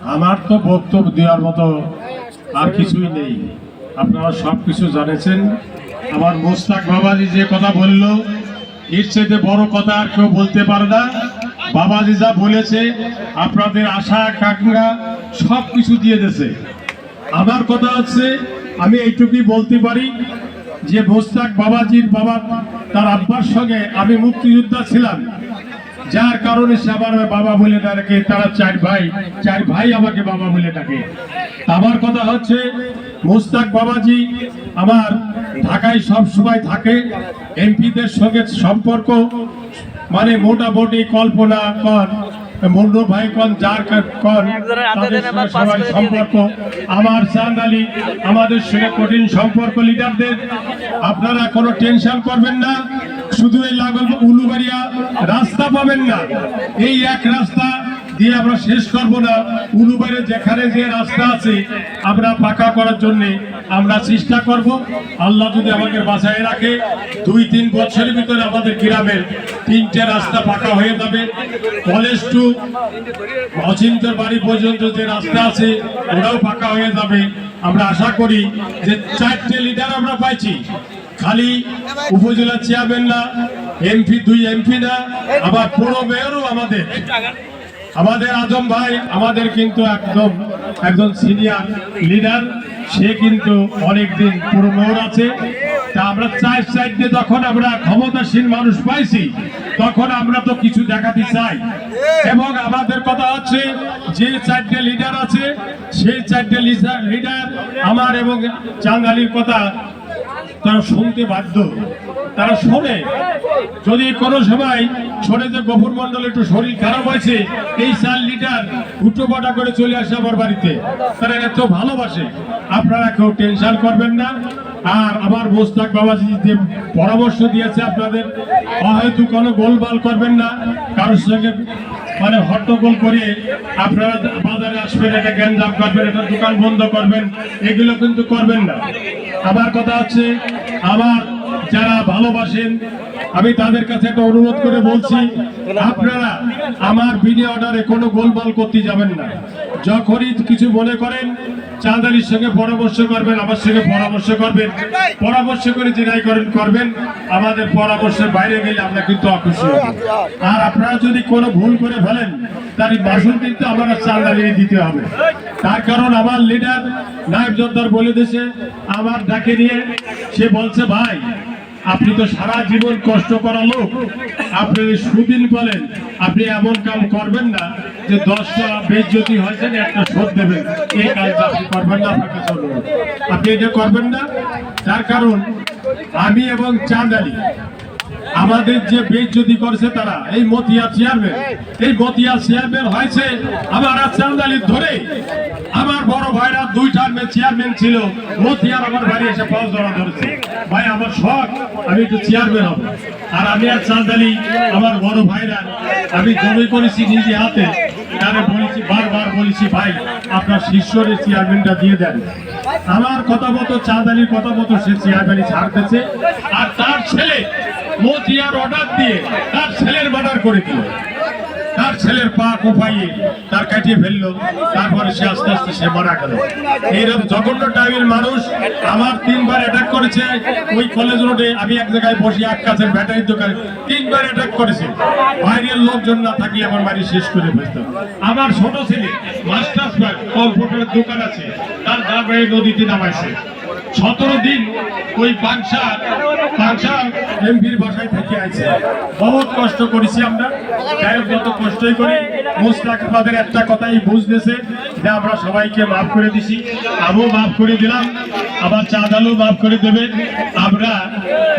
আমার তো বক্তব্য দেওয়ার মতো আর কিছুই নেই। আপনারা সব কিছু জানেছেন। আমার মোস্তাক বাবাজি যে কথা বলল, এর চাইতে বড় কথা আর কেউ বলতে পারে না। বাবাজি যা বলেছে, আপনাদের আশা, আকাঙ্ক্ষা সব কিছু দিয়ে দিয়েছে। আমার কথা হচ্ছে, আমি এইটুকুই বলতে পারি যে মোস্তাক বাবাজির বাবা, তার আব্বার সঙ্গে আমি মুক্তিযোদ্ধা ছিলাম। যার কারণে সে আমার বাবা বলে ডাকে তারা চার ভাই চার ভাই আমাকে বাবা বলে ডাকে। আমার কথা হচ্ছে মুস্তাক বাবাজি আমার ঢাকায় সব সময় থাকে এমপিদের সঙ্গে সম্পর্ক মানে মোটামুটি কল্পনা কর মন্ডু ভাই কন যার কন সবাই সম্পর্ক। আমার চাঁদ আলী আমাদের সঙ্গে কঠিন সম্পর্ক লিডারদের আপনারা কোনো টেনশন করবেন না। শুধু এই লাগল উলুবাড়িয়া, রাস্তা পাবেন না। এই এক রাস্তা দিয়ে আমরা শেষ করব না। উলুবাড়ির যেখানে যে রাস্তা আছে, আমরা পাকা করার জন্য আমরা চেষ্টা করব। আল্লাহ যদি আমাকে বাঁচায় রাখে, দুই তিন বছরের ভিতরে আমাদের গ্রামের তিনটে রাস্তা পাকা হয়ে যাবে। কলেজ টু অচিন্তর বাড়ি পর্যন্ত যে রাস্তা আছে, ওটাও পাকা হয়ে যাবে। আমরা আশা করি যে চারটে লিডার আমরা পাইছি। খালি উপজেলা চেয়ারম্যান না, এমপি, দুই এমপি না, আবার পুরো মেয়রও আমাদের। আমাদের আজম ভাই, আমাদের কিন্তু একদম, একজন সিনিয়র লিডার সে কিন্তু অনেকদিন পুরো মেয়র আছে। তা আমরা চার সাইডে যখন আমরা ক্ষমতাসীন মানুষ পাইছি, তখন আমরা তো কিছু দেখাতে চাই। এবং আমাদের কথা হচ্ছে, যে চারটে লিডার আছে, সেই চারটে লিডার আমার এবং চাঙ্গালির কথা তারা শুনতে বাধ্য। তারা শোনে। যদি কোনো সময় শোনে যে গফুর মন্ডল একটু শরীর খারাপ হয়েছে, এই চার লিটার উঠো পাটা করে চলে আসে আমার বাড়িতে। তারা এত ভালোবাসে। আপনারা কেউ টেনশন করবেন না। আর আমার মোস্তাক বাবাজি যে পরামর্শ দিয়েছে আপনাদের হয়তো কোনো গোলমাল করবেন না। কারোর সঙ্গে মানে হট্টগোল করে আপনারা বাজারে আসবেন, এটা গ্যাঞ্জাম করবেন, এটা দোকান বন্ধ করবেন, এগুলো কিন্তু করবেন না। আমার কথা হচ্ছে আবার যারা ভালোবাসেন আমি তাদের কাছে একটা অনুরোধ করে বলছি, আপনারা আমার বিনি অর্ডারে কোনো গোলমাল করতে যাবেন না। যখনই কিছু মনে করেন, চাঁদালির সঙ্গে পরামর্শ করবেন, আমার সঙ্গে পরামর্শ করবেন, পরামর্শ করে যেটাই করেন, করবেন, আমাদের পরামর্শের বাইরে গেলে আমরা কিন্তু অখুশি আর আপনারা যদি কোনো ভুল করে ফেলেন, তার বাসন কিন্তু আমার চাঁদালি দিতে হবে। তার কারণ আমার লিডার নায়ব জোদ্দার বলে দিয়েছে, আমার ডাকে নিয়ে সে বলছে, ভাই আপনি তো সারা জীবন কষ্ট করা লোক। আপনি সুদিন বলেন, আপনি এমন কাম করবেন না যে দশটা বেজ্জতি হয়েছেন একটা শোধ দেবেন। এই কাজটা আপনি করবেন না আপনার কাছে আপনি এটা করবেন না। তার কারণ, আমি এবং চাঁদ আলী আমাদের যে বেজ্জতি করছে তারা এই মতিয়া চেয়ারম্যান এই। মতিয়া চেয়ারম্যান হয়েছে আমার চান্দালি ধরে। আমার বড় ভাইরা দুই টার্মে চেয়ারম্যান ছিল মতিয়ার আমার বাড়ি এসে পাঁচ জড়া ধরেছে। ভাই আমার শখ আমি একটু চেয়ারম্যান হব। আর আমি আর চান্দালি আমার বড় ভাইরা আমি জমি করেছি নিজে হাতে তারা বলেছি বারবার বলেছি ভাই আপনার শিষ্যরে চেয়ারম্যানটা দিয়ে দেন। আমার কথা মতো চাঁদালির কথা মতো সে চেয়ারম্যানই ছাড়তেছে। আর তার ছেলে মতিয়ার অর্ডার দিয়ে তার ছেলের মার্ডার করে দিল। তার ছেলের পা কোপাইয়ে তার কাটিয়ে ফেলল। তারপরে সে আস্তে আস্তে সে মারা গেল। এইরকম জঘন্য টাইমের মানুষ আমার তিনবার অ্যাটাক করেছে। ওই কলেজ রোডে আমি এক জায়গায় বসে এক কাছে ব্যাটারির দোকানে তিনবার অ্যাটাক করেছে। বাইরের লোকজন না থাকলে আমার বাড়ি শেষ করে ফেলতো। আমার ছোট ছেলে, মাস্টার্স কম্পিউটারের দোকান আছে। তার গ্রামে নদীতে নামাইছে। সতেরো দিন ওই বাংশা বাংশা এমপির বাসায় থেকে আছে বহুত কষ্ট করেছি আমরা। যাই যত কষ্টই করি, মুস্তাক আমাদের একটা কথাই বুঝতেছে যে আমরা সবাইকে মাফ করে দিছি। আমিও মাফ করে দিলাম। আবার চাঁদালু মাফ করে দেবে আমরা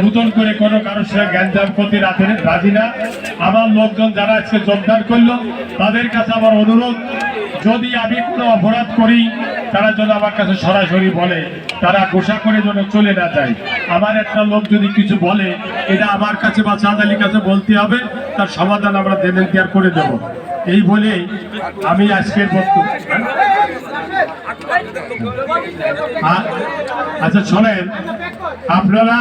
নতুন করে কোনো কারোর সঙ্গে জ্ঞানজাম করতে রাখে রাজি না। আমার লোকজন যারা আজকে যোগদান করল, তাদের কাছে আমার অনুরোধ, যদি আমি কোনো অপরাধ করি, তারা যেন আমার কাছে সরাসরি বলে, তারা গোসা করে যেন চলে না যায়। আমার একটা লোক যদি কিছু বলে, এটা আমার কাছে বা চাঁদালির কাছে বলতে হবে, তার সমাধান আমরা দেবেন দেওয়ার করে দেব। এই বলে আমি আজকের বক্তব্য আচ্ছা শোনেন, আপনারা